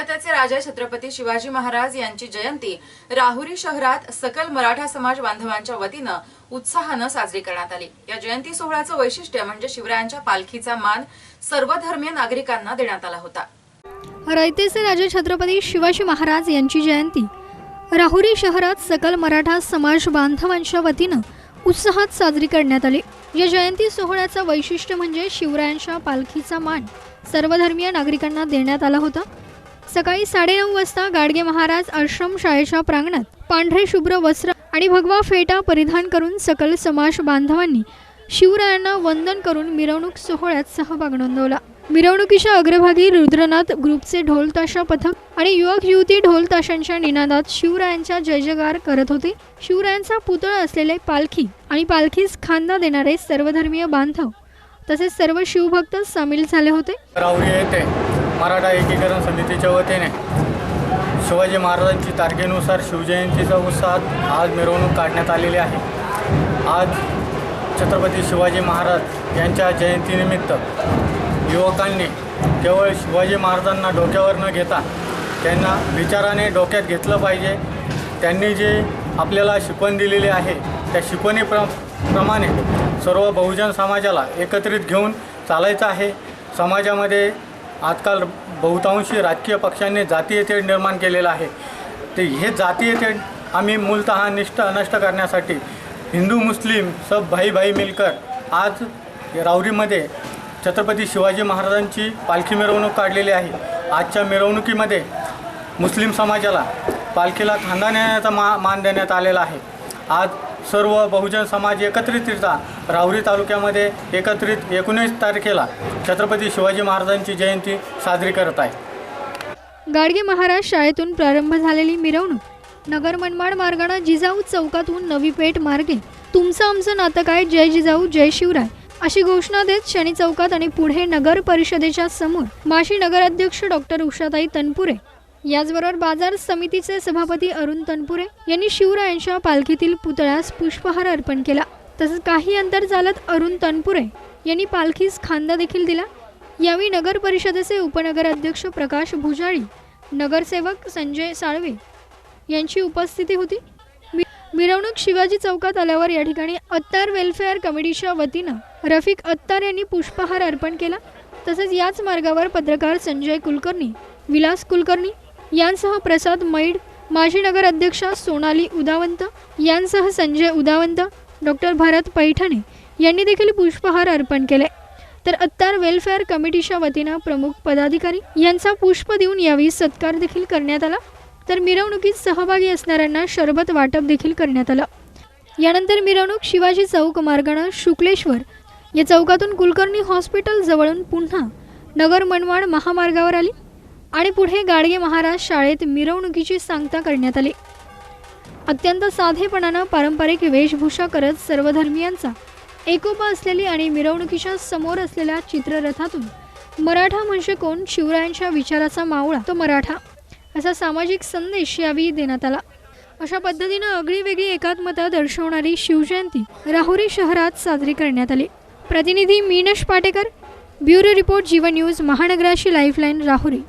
रयतेचे राजा छत्रपती शिवाजी महाराज यांची जयंती राहुरी शहरात सकल मराठा समाज बांधवांच्या वतीनं उत्साहानं साजरी करण्यात आली. या जयंती सोहळ्याचं वैशिष्ट्य म्हणजे शिवरायांच्या पालखीचा मान सर्वधर्मीय नागरिकांना देण्यात आला होता. रयतेचे राजे छत्रपती शिवाजी महाराज यांची जयंती. राहुरी शहरात सकल मराठा समाज बांधवांच्या वतीनं उत्साहात साजरी करण्यात आली. या जयंती सोहळ्याचं वैशिष्ट्य म्हणजे शिवरायांच्या पालखीचा मान सर्वधर्मीय नागरिकांना देण्यात आला होता. सकाळी साडेनऊ वाजता गाडगे महाराज आश्रम शाळेच्या प्रांगणात पांढरे शुभ्र वस्त्र आणि भगवा फेटा परिधान करून सकल समाज बांधवांनी शिवरायांना वंदन करून मिरवणूक सोहळ्यात सहभाग नोंदवला. मिरवणुकीच्या अग्रभागी रुद्रनाथ ग्रुपचे ढोलताशा पथक आणि युवक युवती ढोलताशांच्या निनादात शिवरायांच्या जय जयकार करत होते. शिवरायांचा पुतळा असलेले पालखी आणि पालखीस खांदा देणारे सर्वधर्मीय बांधव तसेच सर्व शिवभक्त सामील झाले होते. मराठा एकीकरण समितीच्या वतीने शिवाजी महाराजांची तारखेनुसार शिवजयंतीचा उत्साहात आज मिरवणूक काढण्यात आलेली आहे. आज छत्रपती शिवाजी महाराज यांच्या जयंतीनिमित्त युवकांनी केवळ शिवाजी महाराजांना डोक्यावर न घेता त्यांना विचाराने डोक्यात घेतलं पाहिजे. त्यांनी जे आपल्याला शिकवण दिलेली आहे त्या शिकवणीप्र प्रमाणे सर्व बहुजन समाजाला एकत्रित घेऊन चालायचं आहे. समाजामध्ये आजकाल बहुतांशी राजकीय पक्षांनी जातीय तेढ निर्माण केलेलं आहे. ते हे जातीय तेढ आम्ही मूलतः निष्ठ अनष्ट करण्यासाठी हिंदू मुस्लिम सब भाई भाई मिलकर आज राऊरीमध्ये छत्रपती शिवाजी महाराजांची पालखी मिरवणूक काढलेली आहे. आजच्या मिरवणुकीमध्ये मुस्लिम समाजाला पालखीला खांदा नेण्याचा मा मान देण्यात आलेला आहे. आज सर्व बहुजन समाज एकत्रितरित्या राहुरी तालुक्यामध्ये एकत्रित एकोणीस तारखेला छत्रपती शिवाजी महाराजांची जयंती साजरी करत आहे. गाडगे महाराज शाळेतून प्रारंभ झालेली मिरवणूक नगर मनमाड मार्गाने जिजाऊ चौकातून नवी पेठ मार्गे तुमचं आमचं नातं काय? जय जिजाऊ जय शिवराय अशी घोषणा देत शनी चौकात आणि पुढे नगर परिषदेच्या समोर माशी नगराध्यक्ष डॉक्टर उषाताई तनपुरे याचबरोबर बाजार समितीचे सभापती अरुण तनपुरे यांनी शिवरायांच्या पालखीतील पुतळ्यास पुष्पहार अर्पण केला. तसंच काही अंतर चालत अरुण तनपुरे यांनी पालखीस खांदा देखील दिला. यावेळी नगर परिषदेचे उपनगराध्यक्ष प्रकाश भुजाळी नगरसेवक संजय साळवे यांची उपस्थिती होती. मि- मिरवणूक शिवाजी चौकात आल्यावर या ठिकाणी अत्तार वेलफेअर कमिटीच्या वतीनं रफिक अत्तार यांनी पुष्पहार अर्पण केला. तसेच याच मार्गावर पत्रकार संजय कुलकर्णी विलास कुलकर्णी यांसह प्रसाद मैड माजी नगर अध्यक्षा सोनाली उदावंत यांसह संजय उदावंत डॉक्टर भरत पैठणे यांनी देखील पुष्पहार अर्पण केले. तर अत्तार वेलफेअर कमिटीच्या वतीनं प्रमुख पदाधिकारी यांचा पुष्प देऊन यावेळी सत्कार देखील करण्यात आला. तर मिरवणुकीत सहभागी असणाऱ्यांना शरबत वाटप देखील करण्यात आलं. यानंतर मिरवणूक शिवाजी चौक मार्गानं शुक्लेश्वर या चौकातून कुलकर्णी हॉस्पिटल जवळून पुन्हा नगर मनमाड महामार्गावर आली. आणि पुढे गाडगे महाराज शाळेत मिरवणुकीची सांगता करण्यात आली. अत्यंत साधेपणानं पारंपरिक वेशभूषा करत सर्वधर्मियांचा एकोपा असलेली आणि मिरवणुकीच्या समोर असलेल्या चित्ररथातून मराठा म्हणजे कोण शिवरायांच्या विचाराचा मावळा तो मराठा असा सामाजिक संदेश यावेळी देण्यात आला. अशा पद्धतीनं आगळीवेगळी एकात्मता दर्शवणारी शिवजयंती राहुरी शहरात साजरी करण्यात आली. प्रतिनिधी Meenash Patekar bureau report Jeevan news महानगराची lifeline Rahuri.